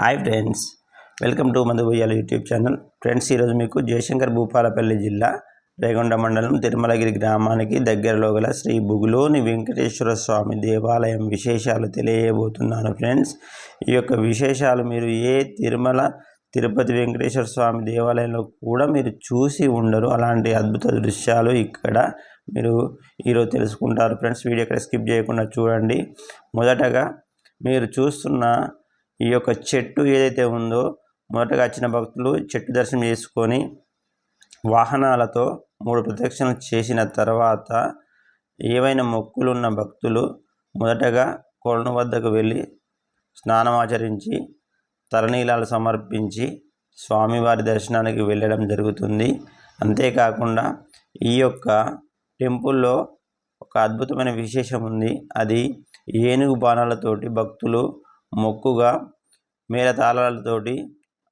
Hi friends welcome to మందు YouTube channel. Friends ఈరోజు మీకు జయశంకర్ భూపాలపల్లి జిల్లా రేగొండ మండలం తిరుమలగిరి గ్రామానికి దగ్గరలో గల శ్రీ బుగులోని వెంకటేశ్వర స్వామి దేవాలయం విశేషాలు తెలియబోతున్నాను ఫ్రెండ్స్. ఈ యొక్క విశేషాలు మీరు ఏ తిరుమల తిరుపతి వెంకటేశ్వర స్వామి దేవాలయంలో కూడా మీరు చూసి ఉండరు. అలాంటి అద్భుత దృశ్యాలు ఇక్కడ మీరు ఈరోజు తెలుసుకుంటారు. ఫ్రెండ్స్ వీడియో ఇక్కడ స్కిప్ చేయకుండా చూడండి. మొదటగా మీరు చూస్తున్న ఈ యొక్క చెట్టు ఏదైతే ఉందో మొదటగా వచ్చిన భక్తులు చెట్టు దర్శనం చేసుకొని వాహనాలతో మూడు ప్రదక్షిణలు చేసిన తర్వాత ఏవైనా మొక్కులు ఉన్న భక్తులు మొదటగా కొలను వద్దకు వెళ్ళి స్నానం ఆచరించి సమర్పించి స్వామివారి దర్శనానికి వెళ్ళడం జరుగుతుంది. అంతేకాకుండా ఈ యొక్క టెంపుల్లో ఒక అద్భుతమైన విశేషం ఉంది. అది ఏనుగు బాణాలతోటి భక్తులు మొక్కుగా మేళతాళాలతోటి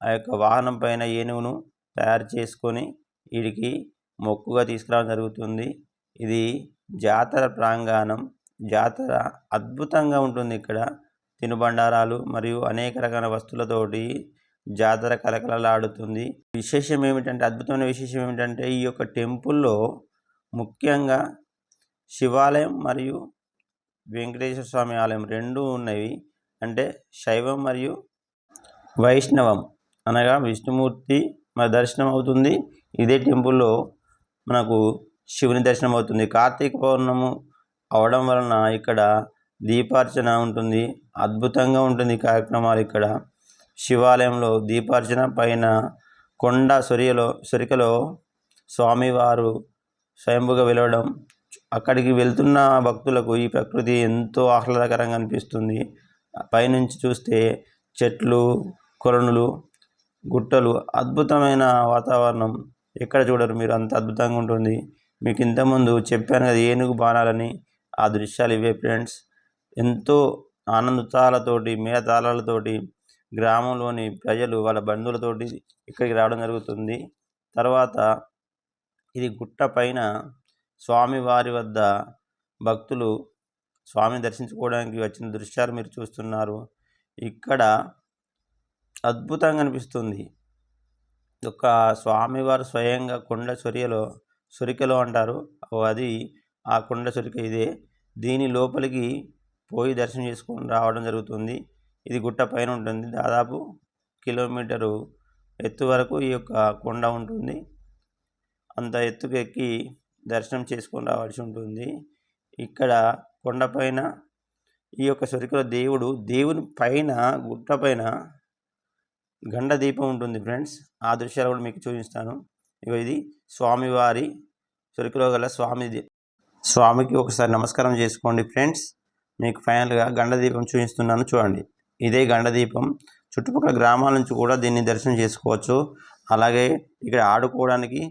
ఆ యొక్క వాహనం పైన ఏనుగును తయారు చేసుకొని వీడికి మొక్కుగా తీసుకురావడం జరుగుతుంది. ఇది జాతర ప్రాంగణం. జాతర అద్భుతంగా ఉంటుంది ఇక్కడ. తినుబండారాలు మరియు అనేక రకాల వస్తువులతోటి జాతర కలకలలాడుతుంది. విశేషం ఏమిటంటే అద్భుతమైన విశేషం ఏమిటంటే ఈ యొక్క టెంపుల్లో ముఖ్యంగా శివాలయం మరియు వెంకటేశ్వర స్వామి ఆలయం రెండు ఉన్నవి అంటే శైవం మరియు వైష్ణవం. అనగా విష్ణుమూర్తి మన దర్శనం అవుతుంది ఇదే టెంపుల్లో మనకు శివుని దర్శనం అవుతుంది కార్తీక పౌర్ణము అవడం వలన ఇక్కడ దీపార్చన ఉంటుంది. అద్భుతంగా ఉంటుంది కార్యక్రమాలు ఇక్కడ. శివాలయంలో దీపార్చన పైన కొండ సొరియలో సొరికలో స్వామివారు స్వయంభుగా వెలవడం. అక్కడికి వెళ్తున్న భక్తులకు ఈ ప్రకృతి ఎంతో ఆహ్లాదకరంగా అనిపిస్తుంది. పైనుంచి చూస్తే చెట్లు కొలనులు గుట్టలు అద్భుతమైన వాతావరణం. ఎక్కడ చూడరు మీరు? అంత అద్భుతంగా ఉంటుంది. మీకు ఇంతకుముందు చెప్పాను కదా ఏనుగు బాణాలని. ఆ దృశ్యాలు ఇవే ఫ్రెండ్స్. ఎంతో ఆనందతాలతోటి మేళతాళాలతోటి గ్రామంలోని ప్రజలు వాళ్ళ బంధువులతోటి ఇక్కడికి రావడం జరుగుతుంది. తర్వాత ఇది గుట్ట పైన స్వామివారి వద్ద భక్తులు స్వామిని దర్శించుకోవడానికి వచ్చిన దృశ్యాలు మీరు చూస్తున్నారు. ఇక్కడ అద్భుతంగా అనిపిస్తుంది. ఒక స్వామివారు స్వయంగా కొండ సొరియలో సొరికలో అంటారు. అది ఆ కొండ సురిక ఇదే. దీని లోపలికి పోయి దర్శనం చేసుకొని రావడం జరుగుతుంది. ఇది గుట్ట పైన ఉంటుంది. దాదాపు కిలోమీటరు ఎత్తు వరకు ఈ యొక్క కొండ ఉంటుంది. అంత ఎత్తుకెక్కి దర్శనం చేసుకొని రావాల్సి ఉంటుంది. ఇక్కడ కొండపైన ఈ యొక్క సొరికలో దేవుడు దేవుని పైన గుట్టపైన గండ దీపం ఉంటుంది ఫ్రెండ్స్. ఆ దృశ్యాలు కూడా మీకు చూపిస్తాను. ఇక ఇది స్వామివారి సొరికలో గల స్వామి స్వామికి ఒకసారి నమస్కారం చేసుకోండి ఫ్రెండ్స్. మీకు ఫైనల్గా గండ దీపం చూపిస్తున్నాను చూడండి. ఇదే గండ దీపం. చుట్టుపక్కల గ్రామాల నుంచి కూడా దీన్ని దర్శనం చేసుకోవచ్చు. అలాగే ఇక్కడ ఆడుకోవడానికి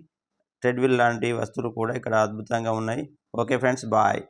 ట్రెడ్విల్ లాంటి వస్తువులు కూడా ఇక్కడ అద్భుతంగా ఉన్నాయి. Okay friends bye.